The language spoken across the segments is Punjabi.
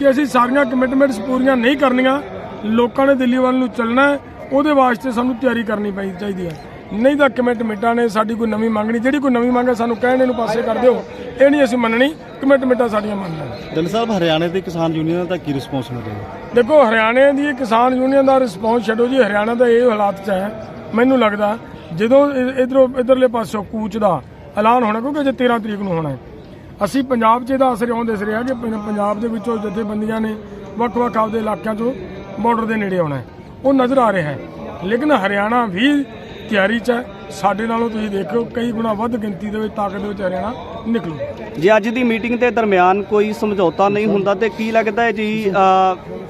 ਕਿ ਅਸੀਂ ਸਾਰੀਆਂ ਕਮਿਟਮੈਂਟਸ ਪੂਰੀਆਂ ਨਹੀਂ ਕਰਨੀਆਂ ਲੋਕਾਂ ਨੇ ਦਿੱਲੀ ਵੱਲ ਨੂੰ ਚੱਲਣਾ ਉਹਦੇ ਵਾਸਤੇ ਸਾਨੂੰ ਤਿਆਰੀ ਕਰਨੀ ਪਈ ਚਾਹੀਦੀ ਹੈ। ਨਹੀਂ ਤਾਂ ਕਮਿਟਮੈਂਟਾਂ ਨੇ ਸਾਡੀ ਕੋਈ ਨਵੀਂ ਮੰਗ ਨਹੀਂ ਜਿਹੜੀ ਕੋਈ ਨਵੀਂ ਮੰਗ ਹੈ ਸਾਨੂੰ ਕਹਿਣ ਨੂੰ ਪਾਸੇ ਕਰ ਦਿਓ ਇਹ ਨਹੀਂ ਅਸੀਂ ਮੰਨਣੀ ਕਮਿਟਮੈਂਟਾਂ ਸਾਡੀਆਂ ਮੰਨ ਲੈਣ। ਦਿਲ ਸਾਹਿਬ ਹਰਿਆਣੇ ਦੇ ਕਿਸਾਨ ਯੂਨੀਅਨ ਦਾ ਕੀ ਰਿਸਪੌਂਸ ਮਿਲ ਰਿਹਾ ਦੇਖੋ ਹਰਿਆਣੇ ਦੀ ਕਿਸਾਨ ਯੂਨੀਅਨ ਦਾ ਰਿਸਪੌਂਸ ਛੱਡੋ ਜੀ ਹਰਿਆਣਾ ਦਾ ਇਹ ਹਾਲਾਤ 'ਚ ਹੈ ਮੈਨੂੰ ਲੱਗਦਾ ਜਦੋਂ ਇਧਰੋਂ ਇਧਰਲੇ ਪਾਸੋਂ ਕੂਚ ਦਾ ਐਲਾਨ ਹੋਣਾ ਕਿਉਂਕਿ ਜੇ 13 ਤਰੀਕ ਨੂੰ ਹੋਣਾ ਹੈ। ਅਸੀਂ ਪੰਜਾਬ 'ਚ ਇਹਦਾ ਅਸਰ ਇਉਂ ਦਿਸ ਰਿਹਾ ਕਿ ਪੰਜਾਬ ਦੇ ਵਿੱਚੋਂ ਜਥੇਬੰਦੀਆਂ ਨੇ ਵੱਖ-ਵੱਖ ਆਪਦੇ ਇਲਾਕਿਆਂ 'ਚੋਂ ਬਾਰਡਰ ਦੇ ਨੇੜੇ ਆਉਣਾ ਉਹ ਨਜ਼ਰ ਆ ਰਿਹਾ ਹੈ। ਲੇਕਿਨ ਹਰਿਆਣਾ ਵੀ ਤਿਆਰੀ 'ਚ ਹੈ। ਸਾਡੇ ਨਾਲੋਂ ਤੁਸੀਂ ਦੇਖੋ ਕਈ ਗੁਣਾ ਵੱਧ ਗਿਣਤੀ ਦੇ ਵਿੱਚ ਤਾਕਤ ਦੇ ਵਿੱਚ ਹਰਿਆਣਾ ਨਿਕਲੂ। ਜੇ ਅੱਜ ਦੀ ਮੀਟਿੰਗ ਦੇ ਦਰਮਿਆਨ ਕੋਈ ਸਮਝੌਤਾ ਨਹੀਂ ਹੁੰਦਾ ਤੇ ਕੀ ਲੱਗਦਾ ਹੈ ਜੀ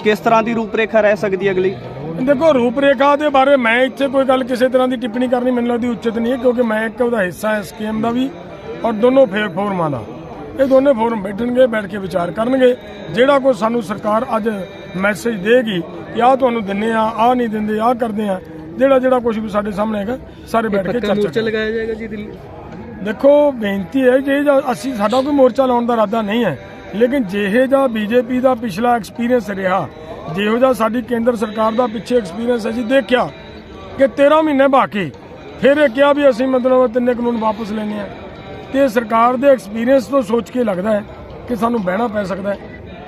ਕਿਸ ਤਰ੍ਹਾਂ ਦੀ ਰੂਪਰੇਖਾ ਰਹਿ ਸਕਦੀ ਹੈ ਅਗਲੀ? ਦੇਖੋ ਰੂਪਰੇਖਾ ਦੇ ਬਾਰੇ ਮੈਂ ਇੱਥੇ ਕੋਈ ਗੱਲ ਕਿਸੇ ਤਰ੍ਹਾਂ ਦੀ ਟਿੱਪਣੀ ਕਰਨੀ ਮੈਨੂੰ ਲੱਗਦੀ ਉਚਿਤ ਨਹੀਂ ਹੈ ਕਿਉਂਕਿ ਮੈਂ ਇੱਕ ਉਹਦਾ ਹਿੱਸਾ ਹਾਂ ਸਕੀਮ ਦਾ ਵੀ ਔਰ ਦੋਨੋਂ ਫੇਰ ਫੋਰਮਾਂ ਦਾ। ਇਹ ਦੋਨੇ ਫੋਰਮ ਬੈਠਣਗੇ ਬੈਠ ਕੇ ਵਿਚਾਰ ਕਰਨਗੇ। ਜਿਹੜਾ ਕੋਈ ਸਾਨੂੰ ਸਰਕਾਰ ਅੱਜ ਮੈਸੇਜ ਦੇਗੀ ਕਿ ਆਹ ਤੁਹਾਨੂੰ ਦਿੰਨੇ ਆ ਆਹ ਨਹੀਂ ਦਿੰਦੇ ਆਹ ਕਰਦੇ ਆ ਜਿਹੜਾ ਜਿਹੜਾ ਕੁਝ ਵੀ ਸਾਡੇ ਸਾਹਮਣੇ ਹੈਗਾ ਸਾਰੇ ਬੈਠ ਕੇ ਚਰਚਾ। ਲਗਾਇਆ ਜਾਏਗਾ ਜੀ ਦਿੱਲੀ? ਦੇਖੋ ਬੇਨਤੀ ਹੈ ਜੇ ਅਸੀਂ ਸਾਡਾ ਕੋਈ ਮੋਰਚਾ ਲਾਉਣ ਦਾ ਇਰਾਦਾ ਨਹੀਂ ਹੈ। ਲੇਕਿਨ ਜਿਹੇ ਜਿਹਾ ਬੀਜੇਪੀ ਦਾ ਪਿਛਲਾ ਐਕਸਪੀਰੀਅੰਸ ਰਿਹਾ ਜਿਹੋ ਜਿਹਾ ਸਾਡੀ ਕੇਂਦਰ ਸਰਕਾਰ ਦਾ ਪਿੱਛੇ ਐਕਸਪੀਰੀਅੰਸ ਹੈ ਜੀ ਦੇਖਿਆ ਕਿ 13 ਮਹੀਨੇ ਬਾਕੀ ਫਿਰ ਇਹ ਕਿਹਾ ਵੀ ਅਸੀਂ ਮਤਲਬ ਤਿੰਨੇ ਕਾਨੂੰਨ ਵਾਪਸ ਲੈਣੇ ਆ ਤੇ ਸਰਕਾਰ ਦੇ ਐਕਸਪੀਰੀਅੰਸ ਤੋਂ ਸੋਚ ਕੇ ਲੱਗਦਾ ਹੈ ਕਿ ਸਾਨੂੰ ਬਹਿਣਾ ਪੈ ਸਕਦਾ ਹੈ।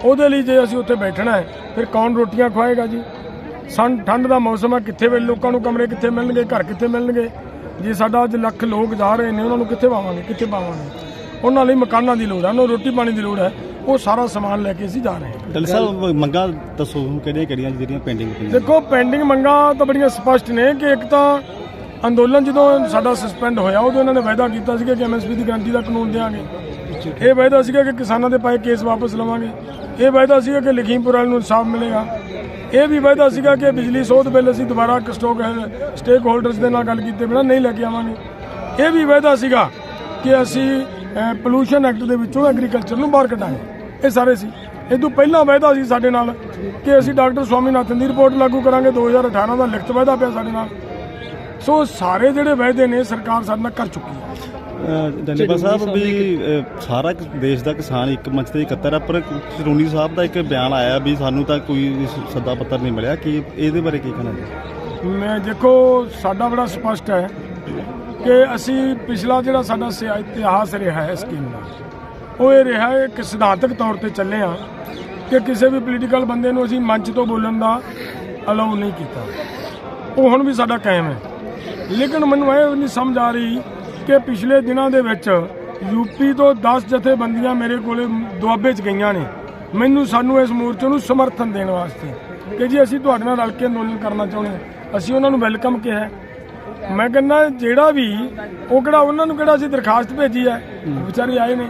ਉਹਦੇ ਲਈ ਜੇ ਅਸੀਂ ਉੱਥੇ ਬੈਠਣਾ ਹੈ ਫਿਰ ਕੌਣ ਰੋਟੀਆਂ ਖਵਾਏਗਾ ਜੀ? ਸਨ ਠੰਡ ਦਾ ਮੌਸਮ ਹੈ ਕਿੱਥੇ ਵੇ ਲੋਕਾਂ ਨੂੰ ਕਮਰੇ ਕਿੱਥੇ ਮਿਲਣਗੇ ਘਰ ਕਿੱਥੇ ਮਿਲਣਗੇ? ਜੇ ਸਾਡਾ ਅੱਜ ਲੱਖ ਲੋਕ ਜਾ ਰਹੇ ਨੇ ਉਹਨਾਂ ਨੂੰ ਕਿੱਥੇ ਪਾਵਾਂਗੇ ਕਿੱਥੇ ਪਾਵਾਂਗੇ? ਉਹਨਾਂ ਲਈ ਮਕਾਨਾਂ ਦੀ ਲੋੜ ਹੈ ਉਹਨਾਂ ਨੂੰ ਰੋਟੀ ਪਾਣੀ ਦੀ ਲੋੜ ਹੈ ਉਹ ਸਾਰਾ ਸਮਾਨ ਲੈ ਕੇ ਅਸੀਂ ਜਾ ਰਹੇ ਹਾਂ। ਦਿਲ ਸਾਹਿਬ ਮੰਗਾ ਦੱਸੋ ਕਿਹੜੀਆਂ ਕਿਹੜੀਆਂ ਜਿਹੜੀਆਂ ਪੈਂਡਿੰਗ ਪਈਆਂ ਦੇਖੋ ਪੈਂਡਿੰਗ ਮੰਗਾਂ ਤਾਂ ਬੜੀਆਂ ਸਪਸ਼ਟ ਨੇ ਕਿ ਇੱਕ ਤਾਂ ਅੰਦੋਲਨ ਜਦੋਂ ਸਾਡਾ ਸਸਪੈਂਡ ਹੋਇਆ, ਉਦੋਂ ਇਹਨਾਂ ਨੇ ਵਾਅਦਾ ਕੀਤਾ ਸੀਗਾ ਕਿ ਐਮਐਸਪੀ ਦੀ ਗਰੰਟੀ ਦਾ ਕਾਨੂੰਨ ਦੇਵਾਂਗੇ ਇਹ ਵਾਅਦਾ ਸੀਗਾ ਕਿ ਕਿਸਾਨਾਂ ਦੇ ਪਾਏ ਕੇਸ ਵਾਪਸ ਲਵਾਂਗੇ। ਇਹ ਵਾਅਦਾ ਸੀਗਾ ਕਿ ਲਖੀਮਪੁਰ ਵਾਲਿਆਂ ਨੂੰ ਇਨਸਾਫ ਮਿਲੇਗਾ। ਇਹ ਵੀ ਵਾਅਦਾ ਸੀਗਾ ਕਿ ਬਿਜਲੀ ਸੋਧ ਬਿੱਲ ਅਸੀਂ ਦੁਬਾਰਾ ਸਟੋਕ ਸਟੇਕ ਹੋਲਡਰਸ ਦੇ ਨਾਲ ਗੱਲ ਕੀਤੇ ਬਿਨਾਂ ਨਹੀਂ ਲੈ ਕੇ ਆਵਾਂਗੇ। ਇਹ ਵੀ ਵਾਅਦਾ ਸੀਗਾ ਕਿ ਅਸੀਂ ਪੋਲੂਸ਼ਨ ਐਕਟ ਦੇ ਵਿੱਚੋਂ ਐਗਰੀਕਲਚਰ ਨੂੰ ਬਾਹਰ ਕੱਢਾਂਗੇ। ਇਹ ਸਾਰੇ ਸੀ। ਇਹ ਤੋਂ ਪਹਿਲਾਂ ਵਾਅਦਾ ਸੀ ਸਾਡੇ ਨਾਲ ਕਿ ਅਸੀਂ ਡਾਕਟਰ ਸਵਾਮੀਨਾਥਨ ਦੀ ਰਿਪੋਰਟ ਲਾਗੂ ਕਰਾਂਗੇ। 2018 ਦਾ ਲਿਖਤ ਵਾਅਦਾ ਪਿਆ ਸਾਡੇ ਨਾਲ। ਸੋ ਸਾਰੇ ਜਿਹੜੇ ਵਾਅਦੇ ਨੇ ਸਰਕਾਰ ਸਾਡੇ ਨਾਲ ਕਰ ਚੁੱਕੀ ਹੈ। ਜਨਰਲ ਸਾਹਿਬ ਵੀ ਸਾਰਾ ਦੇਸ਼ ਦਾ ਕਿਸਾਨ ਇੱਕ ਮੰਚ ਤੇ ਇਕੱਤਰ ਹੈ ਪਰ ਸ਼੍ਰੋਮਣੀ ਸਾਹਿਬ ਦਾ ਇੱਕ ਬਿਆਨ ਆਇਆ ਵੀ ਸਾਨੂੰ ਤਾਂ ਕੋਈ ਸੱਦਾ ਪੱਤਰ ਨਹੀਂ ਮਿਲਿਆ ਕਿ ਇਹਦੇ ਬਾਰੇ ਕੀ ਕਹਿਣਾ ਜੀ? ਮੈਂ ਦੇਖੋ ਸਾਡਾ ਬੜਾ ਸਪਸ਼ਟ ਹੈ ਕਿ ਅਸੀਂ ਪਿਛਲਾ ਜਿਹੜਾ ਸਾਡਾ ਸਿਆ- ਇਤਿਹਾਸ ਰਿਹਾ ਹੈ ਸਕੀਮ ਦਾ ਉਹ ਇਹ ਰਿਹਾ ਹੈ ਕਿ ਸਿਧਾਂਤਕ ਤੌਰ ਤੇ ਚੱਲੇ ਆ ਕਿ ਕਿਸੇ ਵੀ ਪੋਲੀਟੀਕਲ ਬੰਦੇ ਨੂੰ ਅਸੀਂ ਮੰਚ ਤੋਂ ਬੋਲਣ ਦਾ ਅਲਾਉ ਨਹੀਂ ਕੀਤਾ। ਉਹ ਹੁਣ ਵੀ ਸਾਡਾ ਕਾਇਮ ਹੈ। ਲੇਕਿਨ ਮੈਨੂੰ ਇਹ ਨਹੀਂ ਸਮਝ ਆ ਰਹੀ ਕਿ ਪਿਛਲੇ ਦਿਨਾਂ ਦੇ ਵਿੱਚ ਯੂਪੀ ਤੋਂ 10 ਜਥੇਬੰਦੀਆਂ ਮੇਰੇ ਕੋਲੇ ਦੁਆਬੇ 'ਚ ਗਈਆਂ ਨੇ। ਮੈਨੂੰ ਸਾਨੂੰ ਇਸ ਮੋਰਚੇ ਨੂੰ ਸਮਰਥਨ ਦੇਣ ਵਾਸਤੇ ਕਿ ਜੀ ਅਸੀਂ ਤੁਹਾਡੇ ਨਾਲ ਰਲ ਕੇ ਅੰਦੋਲਨ ਕਰਨਾ ਚਾਹੁੰਦੇ ਹਾਂ। ਅਸੀਂ ਉਹਨਾਂ ਨੂੰ ਵੈਲਕਮ ਕਿਹਾ ਮੈਂ ਕਹਿੰਦਾ ਜਿਹੜਾ ਵੀ ਉਹ ਕਿਹੜਾ ਉਹਨਾਂ ਨੂੰ ਕਿਹੜਾ ਅਸੀਂ ਦਰਖਾਸਤ ਭੇਜੀ ਹੈ, ਵਿਚਾਰੇ ਆਏ ਨੇ।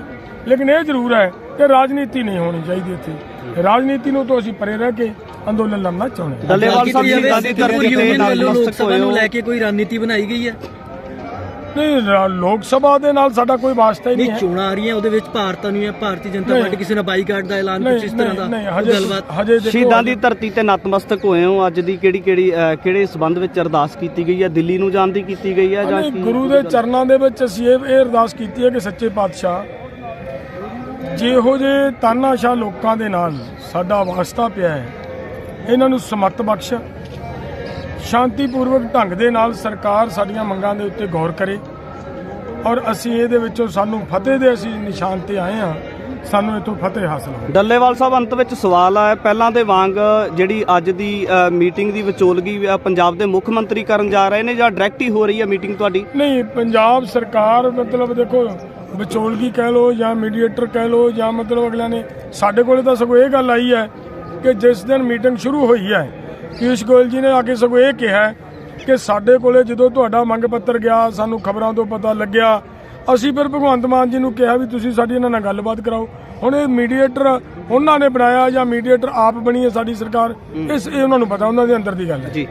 ਲੇਕਿਨ ਇਹ ਜ਼ਰੂਰ ਹੈ ਕਿ ਰਾਜਨੀਤੀ ਨਹੀਂ ਹੋਣੀ ਚਾਹੀਦੀ ਇੱਥੇ। ਰਾਜਨੀਤੀ ਨੂੰ ਤੋਂ ਅਸੀਂ ਪਰੇ ਰਹਿ ਕੇ ਅੰਦੋਲਨ ਲੜਨਾ ਚਾਹੁੰਦੇ ਹਾਂ ਡੱਲੇਵਾਲ ਸਾਹਿਬ ਸ਼ਹੀਦਾਂ ਦੀ ਧਰਤੀ ਤੇ ਨਤਮਸਤਕ ਹੋਏ ਹੋ? ਲੈ ਕੇ ਕੋਈ ਰਣਨੀਤੀ ਬਣਾਈ ਗਈ ਹੈ? ਨਹੀਂ ਰਾ- ਲੋਕ ਸਭਾ ਦੇ ਨਾਲ ਸਾਡਾ ਕੋਈ ਵਾਸਤਾ ਹੀ ਨਹੀਂ ਨਹੀਂ ਹੈ। ਚੋਣਾਂ ਆ ਰਹੀਆਂ ਉਹਦੇ ਵਿੱਚ ਭਾਰਤ ਨੂੰ ਹੈ ਭਾਰਤੀ ਜਨਤਾ। ਪਾਰਟੀ ਕਿਸੇ ਨੇ ਬਾਈਕਾਟ ਦਾ ਐਲਾਨ ਕੁਝ ਇਸ ਤਰ੍ਹਾਂ ਦਾ ਨਹੀਂ ਕੋਈ ਹਜੇ ਗੱਲਬਾਤ? ਹਜੇ ਦੇਖੋ ਸ਼ਹੀਦਾਂ ਦੀ ਧਰਤੀ ਤੇ ਨਤਮਸਤਕ ਹੋਏ ਹੋ ਅੱਜ ਦੀ ਕਿਹੜੀ ਕਿਹੜੀ ਅ, ਕਿਹੜੇ ਸਬੰਧ ਵਿੱਚ ਅਰਦਾਸ ਕੀਤੀ ਗਈ ਹੈ? ਦਿੱਲੀ ਨੂੰ ਜਾਣ ਦੀ ਕੀਤੀ ਗਈ ਹੈ ਜਾਂ ਨਹੀਂ, ਕੀ ਗੁਰੂ ਦੇ ਚਰਨਾਂ ਦੇ ਵਿੱਚ ਅਸੀਂ ਇਹ ਇਹ ਅਰਦਾਸ ਕੀਤੀ ਹੈ ਕਿ ਸੱਚੇ ਪਾਤਸ਼ਾਹ ਜਿਹੋ ਜੇ ਤਾਨਾਸ਼ਾਹ ਲੋਕਾਂ ਦੇ ਨਾਲ ਸਾਡਾ ਵਾਸਤਾ ਪਿਆ ਹੈ ਇਹਨਾਂ ਨੂੰ ਸਮਤ ਬਖਸ਼ ਸ਼ਾਂਤੀਪੂਰਵਕ ਢੰਗ ਦੇ ਨਾਲ ਸਰਕਾਰ ਸਾਡੀਆਂ ਮੰਗਾਂ ਦੇ ਉੱਤੇ ਗੌਰ ਕਰੇ ਔਰ ਅਸੀਂ ਇਹਦੇ ਵਿੱਚੋਂ ਸਾਨੂੰ ਫਤਿਹ ਦੇ ਅਸੀਂ ਨਿਸ਼ਾਨ ਤੇ ਆਏ ਹਾਂ। ਸਾਨੂੰ ਇਥੋਂ ਫਤਿਹ ਹਾਸਲ ਹੋਵੇ। ਡੱਲੇਵਾਲ ਸਾਹਿਬ ਅੰਤ ਵਿੱਚ ਸਵਾਲ ਹੈ ਪਹਿਲਾਂ ਦੇ ਵਾਂਗ ਜਿਹੜੀ ਅੱਜ ਦੀ ਮੀਟਿੰਗ ਦੀ ਵਿਚੋਲਗੀ ਪੰਜਾਬ ਦੇ ਮੁੱਖ ਮੰਤਰੀ ਕਰਨ ਜਾ ਰਹੇ ਨੇ ਜਾਂ ਡਾਇਰੈਕਟ ਹੀ ਹੋ ਰਹੀ ਹੈ ਮੀਟਿੰਗ ਤੁਹਾਡੀ? ਨਹੀਂ ਪੰਜਾਬ ਸਰਕਾਰ ਮਤਲਬ ਦੇਖੋ ਵਿਚੋਲਗੀ ਕਹਿ ਲੋ ਜਾਂ ਮੀਡੀਏਟਰ ਕਹਿ ਲੋ ਜਾਂ ਮਤਲਬ ਅਗਲਿਆਂ ਨੇ ਸਾਡੇ ਕੋਲੇ ਤਾਂ ਸਗੋਂ ਇਹ ਗੱਲ ਆਈ ਹੈ ਕਿ ਜਿਸ ਦਿਨ ਮੀਟਿੰਗ ਸ਼ੁਰੂ ਹੋਈ ਹੈ ਪਿਊਸ਼ ਗੋਇਲ ਜੀ ਨੇ ਆ ਕੇ ਸਗੋਂ ਇਹ ਕਿਹਾ ਕਿ ਸਾਡੇ ਕੋਲੇ ਜਦੋਂ ਤੁਹਾਡਾ ਮੰਗ ਪੱਤਰ ਗਿਆ ਸਾਨੂੰ ਖਬਰਾਂ ਤੋਂ ਪਤਾ ਲੱਗਿਆ। ਅਸੀਂ ਫਿਰ ਭਗਵੰਤ ਮਾਨ ਜੀ ਨੂੰ ਕਿਹਾ ਵੀ ਤੁਸੀਂ ਸਾਡੀ ਇਹਨਾਂ ਨਾਲ ਗੱਲਬਾਤ ਕਰਾਓ। ਹੁਣ ਇਹ ਮੀਡੀਏਟਰ ਉਹਨਾਂ ਨੇ ਬਣਾਇਆ ਜਾਂ ਮੀਡੀਏਟਰ ਆਪ ਬਣੀ ਹੈ ਸਾਡੀ ਸਰਕਾਰ ਇਸ ਇਹ ਉਹਨਾਂ ਨੂੰ ਪਤਾ ਉਹਨਾਂ ਦੇ ਅੰਦਰ ਦੀ ਗੱਲ ਹੈ। ਜੀ।